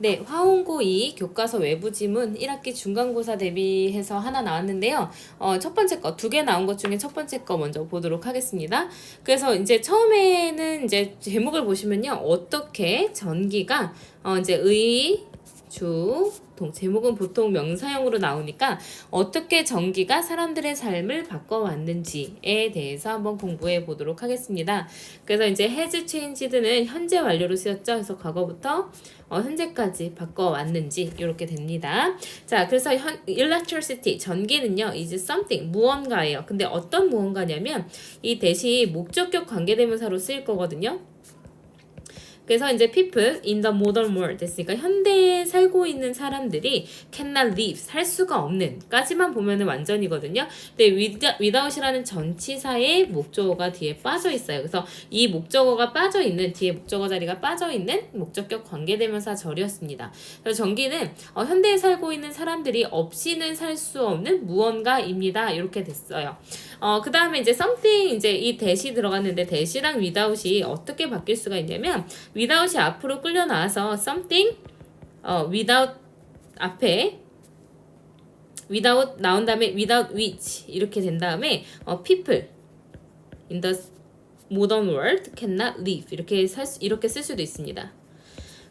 네, 화홍고 2 교과서 외부 지문 1학기 중간고사 대비해서 하나 나왔는데요. 어, 첫 번째 거, 두 개 나온 것 중에 첫 번째 거 먼저 보도록 하겠습니다. 그래서 이제 처음에는 이제 제목을 보시면요. 어떻게 전기가, 어, 이제 의, 주, 동, 제목은 보통 명사형으로 나오니까 어떻게 전기가 사람들의 삶을 바꿔왔는지에 대해서 한번 공부해 보도록 하겠습니다. 그래서 이제 has changed는 현재 완료로 쓰였죠. 그래서 과거부터 어, 현재까지 바꿔왔는지 이렇게 됩니다. 자, 그래서 현, electricity 전기는요, is something 무언가예요. 근데 어떤 무언가냐면 이 대시 목적격 관계대명사로 쓰일 거거든요. 그래서 이제 people in the modern world 됐으니까 현대에 살고 있는 사람들이 cannot live 살 수가 없는 까지만 보면은 완전이거든요. 근데 without이라는 전치사의 목적어가 뒤에 빠져 있어요. 그래서 이 목적어가 빠져 있는 뒤에 목적어 자리가 빠져 있는 목적격 관계대명사 절이었습니다. 그래서 전기는 어, 현대에 살고 있는 사람들이 없이는 살 수 없는 무언가입니다. 이렇게 됐어요. 어, 그 다음에 이제 something 이제 이 대시 들어갔는데 대시랑 without이 어떻게 바뀔 수가 있냐면 without이 앞으로 끌려 나와서 something 어, without 앞에 without 나온 다음에 without which 이렇게 된 다음에 어, people in the modern world cannot live 이렇게 살 수, 이렇게 쓸 수도 있습니다.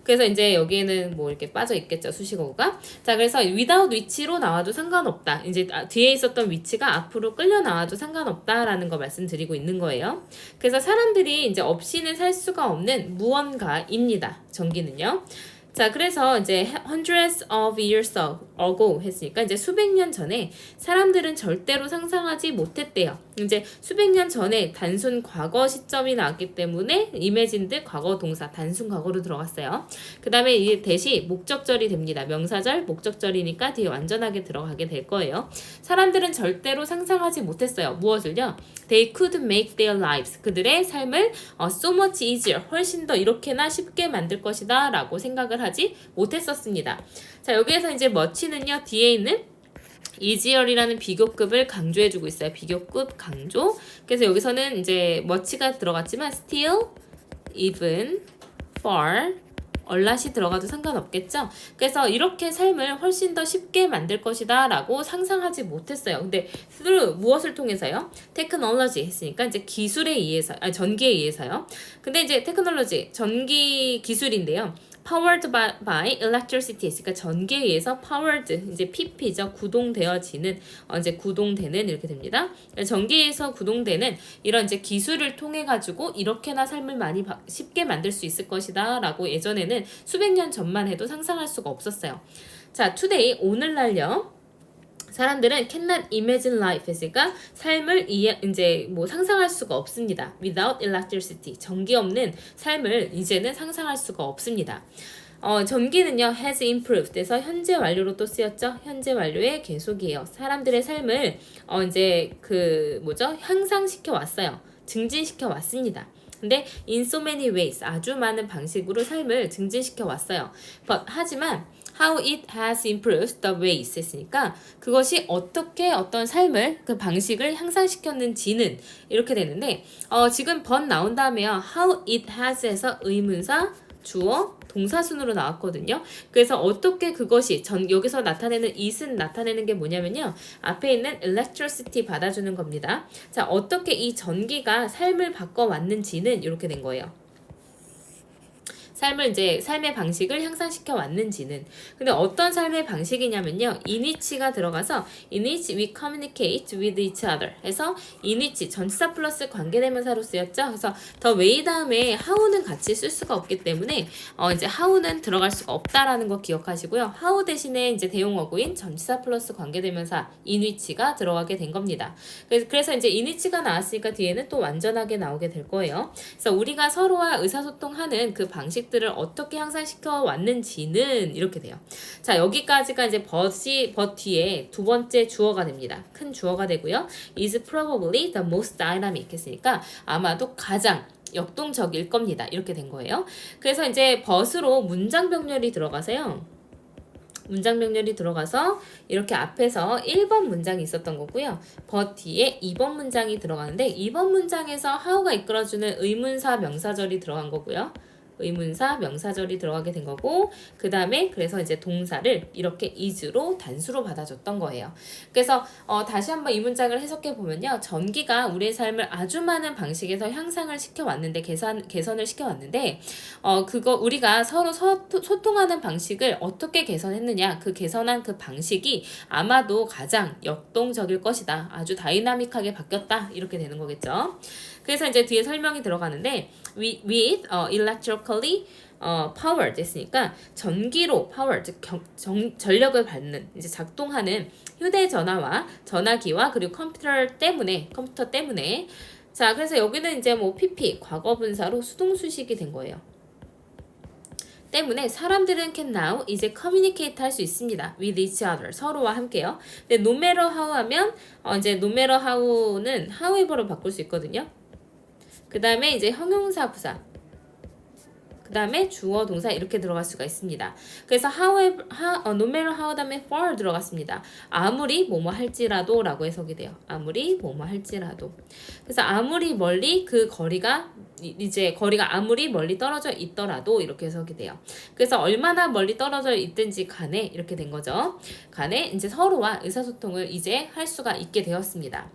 그래서 이제 여기에는 뭐 이렇게 빠져 있겠죠 수식어가. 자 그래서 without 위치로 나와도 상관없다. 이제 아, 뒤에 있었던 위치가 앞으로 끌려 나와도 상관없다라는 거 말씀드리고 있는 거예요. 그래서 사람들이 이제 없이는 살 수가 없는 무언가입니다 전기는요. 자, 그래서 이제 hundreds of years ago 했으니까 이제 수백 년 전에 사람들은 절대로 상상하지 못했대요. 이제 수백 년 전에 단순 과거 시점이 나왔기 때문에 이매진드 과거 동사 단순 과거로 들어갔어요. 그 다음에 이 대시 목적절이 됩니다. 명사절 목적절이니까 뒤에 완전하게 들어가게 될 거예요. 사람들은 절대로 상상하지 못했어요. 무엇을요? They could make their lives 그들의 삶을 어, so much easier 훨씬 더 이렇게나 쉽게 만들 것이다 라고 생각을 하지 못했었습니다. 자 여기에서 이제 머치는요 뒤에 있는 이지열이라는 비교급을 강조해주고 있어요. 비교급 강조. 그래서 여기서는 이제 머치가 들어갔지만 still, even, far, 얼라시 들어가도 상관없겠죠. 그래서 이렇게 삶을 훨씬 더 쉽게 만들 것이다 라고 상상하지 못했어요. 근데 through 무엇을 통해서요? 테크놀로지 했으니까 이제 기술에 의해서, 아니 전기에 의해서요. 근데 이제 테크놀로지, 전기 기술인데요. Powered by, by electricity. 그러니까 전기에 의해서 powered 이제 pp죠. 구동되어지는 어, 이제 구동되는 이렇게 됩니다. 전기에서 구동되는 이런 이제 기술을 통해 가지고 이렇게나 삶을 많이 바, 쉽게 만들 수 있을 것이다라고 예전에는 수백 년 전만 해도 상상할 수가 없었어요. 자 today 오늘날요 사람들은 cannot imagine life 했으니까 삶을 이해, 이제 뭐 상상할 수가 없습니다. without electricity. 전기 없는 삶을 이제는 상상할 수가 없습니다. 어, 전기는요, has improved. 그래서 현재 완료로 또 쓰였죠. 현재 완료의 계속이에요. 사람들의 삶을, 어, 이제 그, 뭐죠? 향상시켜 왔어요. 증진시켜 왔습니다. 근데 in so many ways 아주 많은 방식으로 삶을 증진시켜 왔어요. But, 하지만 how it has improved the ways 했으니까 그것이 어떻게 어떤 삶을 그 방식을 향상시켰는지는 이렇게 되는데 어, 지금 번 나온 다음에요. how it has에서 의문사 주어 동사순으로 나왔거든요. 그래서 어떻게 그것이 전 여기서 나타내는 it은 나타내는 게 뭐냐면요. 앞에 있는 electricity 받아주는 겁니다. 자, 어떻게 이 전기가 삶을 바꿔 왔는지는 이렇게 된 거예요. 삶을 이제 삶의 방식을 향상시켜 왔는지는. 근데 어떤 삶의 방식이냐면요. in which가 들어가서 in which we communicate with each other 해서 in which 전치사 플러스 관계대명사로 쓰였죠. 그래서 더 way 다음에 how는 같이 쓸 수가 없기 때문에 어 이제 how는 들어갈 수가 없다라는 거 기억하시고요. how 대신에 이제 대용어구인 전치사 플러스 관계대명사 in which가 들어가게 된 겁니다. 그래서 그래서 이제 in which가 나왔으니까 뒤에는 또 완전하게 나오게 될 거예요. 그래서 우리가 서로와 의사소통하는 그 방식 방식들을 어떻게 향상시켜 왔는지는 이렇게 돼요. 자, 여기까지가 이제 but이, but 뒤에 두 번째 주어가 됩니다. 큰 주어가 되고요. is probably the most dynamic 했으니까 아마도 가장 역동적일 겁니다. 이렇게 된 거예요. 그래서 이제 but으로 문장 병렬이 들어가서요. 문장 병렬이 들어가서 이렇게 앞에서 1번 문장이 있었던 거고요. but 뒤에 2번 문장이 들어가는데 2번 문장에서 how가 이끌어주는 의문사 명사절이 들어간 거고요. 의문사, 명사절이 들어가게 된 거고 그 다음에 그래서 이제 동사를 이렇게 is로 단수로 받아줬던 거예요. 그래서 어, 다시 한번 이 문장을 해석해 보면요. 전기가 우리의 삶을 아주 많은 방식에서 향상을 시켜왔는데 개선 개선을 시켜왔는데 어 그거 우리가 서로 서, 소통하는 방식을 어떻게 개선했느냐 그 개선한 그 방식이 아마도 가장 역동적일 것이다. 아주 다이나믹하게 바뀌었다 이렇게 되는 거겠죠. 그래서 이제 뒤에 설명이 들어가는데 with, 어, electrically 어, power 됐으니까 전기로 power 즉 경, 정, 전력을 받는 이제 작동하는 휴대전화와 전화기와 그리고 컴퓨터 때문에 컴퓨터 때문에 자 그래서 여기는 이제 뭐 PP 과거 분사로 수동 수식이 된 거예요. 때문에 사람들은 can now 이제 communicate 할수 있습니다. with each other 서로와 함께요. 근데 no matter how 하면 어 이제 no matter how는 however로 바꿀 수 있거든요. 그 다음에 이제 형용사 부사. 그 다음에 주어 동사 이렇게 들어갈 수가 있습니다. 그래서 however, how, 어, no matter how 다음에 for 들어갔습니다. 아무리 뭐뭐 할지라도 라고 해석이 돼요. 아무리 뭐뭐 할지라도. 그래서 아무리 멀리 그 거리가 이- 이제 거리가 아무리 멀리 떨어져 있더라도 이렇게 해석이 돼요. 그래서 얼마나 멀리 떨어져 있든지 간에 이렇게 된 거죠. 간에 이제 서로와 의사소통을 이제 할 수가 있게 되었습니다.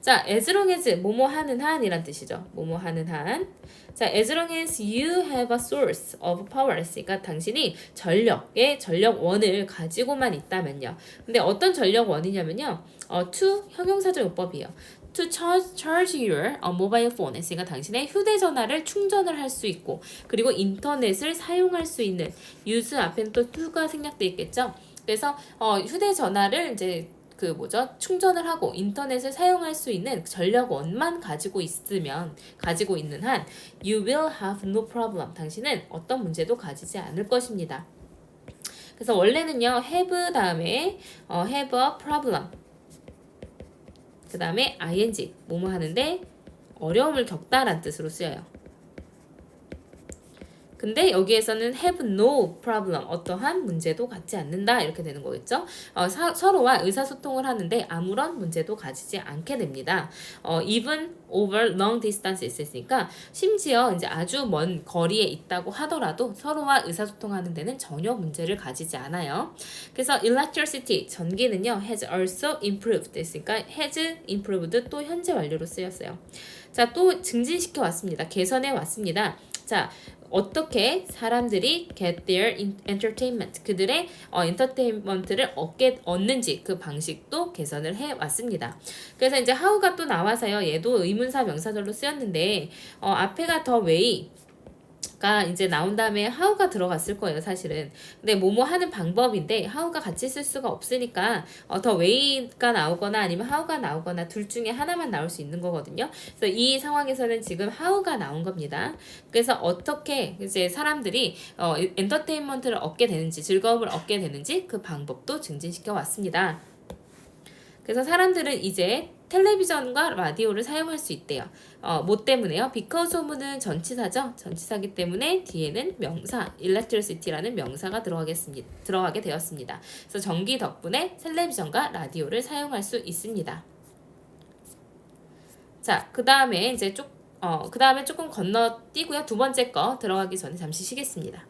자, as long as 뭐뭐 하는 한이란 뜻이죠. 뭐뭐 하는 한. 자, as long as you have a source of power 했으니까 당신이 전력의 전력원을 가지고만 있다면요. 근데 어떤 전력원이냐면요. 어, to 형용사적 요법이에요. to charge, charge your 어, mobile phone 했으니까 당신의 휴대전화를 충전을 할 수 있고 그리고 인터넷을 사용할 수 있는 use 앞에는 또 to가 생략돼 있겠죠. 그래서 어, 휴대전화를 이제 그 뭐죠 충전을 하고 인터넷을 사용할 수 있는 전력원만 가지고 있으면 가지고 있는 한 you will have no problem 당신은 어떤 문제도 가지지 않을 것입니다. 그래서 원래는요 have 다음에 어, have a problem 그 다음에 ing 뭐뭐 하는데 어려움을 겪다란 뜻으로 쓰여요. 근데 여기에서는 have no problem 어떠한 문제도 갖지 않는다 이렇게 되는 거겠죠. 어, 사, 서로와 의사소통을 하는데 아무런 문제도 가지지 않게 됩니다. 어, even over long distance 있으니까 심지어 이제 아주 먼 거리에 있다고 하더라도 서로와 의사소통하는 데는 전혀 문제를 가지지 않아요. 그래서 electricity 전기는요 has also improved 됐으니까 has improved 또 현재 완료로 쓰였어요. 자 또 증진시켜 왔습니다. 개선해 왔습니다. 자 어떻게 사람들이 get their in- entertainment 그들의 어, 엔터테인먼트를 얻게 얻는지 그 방식도 개선을 해 왔습니다. 그래서 이제 how가 또 나와서요. 얘도 의문사 명사절로 쓰였는데 어, 앞에가 더 way 가 이제 나온 다음에 how가 들어갔을 거예요, 사실은. 근데 뭐뭐 하는 방법인데 how가 같이 쓸 수가 없으니까 어, 더 way가 나오거나 아니면 how가 나오거나 둘 중에 하나만 나올 수 있는 거거든요. 그래서 이 상황에서는 지금 how가 나온 겁니다. 그래서 어떻게 이제 사람들이 어, 엔터테인먼트를 얻게 되는지 즐거움을 얻게 되는지 그 방법도 증진시켜 왔습니다. 그래서 사람들은 이제 텔레비전과 라디오를 사용할 수 있대요. 어, 뭐 때문에요? because of는 전치사죠. 전치사기 때문에 뒤에는 명사, electricity라는 명사가 들어가겠습니다. 들어가게 되었습니다. 그래서 전기 덕분에 텔레비전과 라디오를 사용할 수 있습니다. 자, 그 다음에 이제 쭉, 어, 그 다음에 조금 건너뛰고요. 두 번째 거 들어가기 전에 잠시 쉬겠습니다.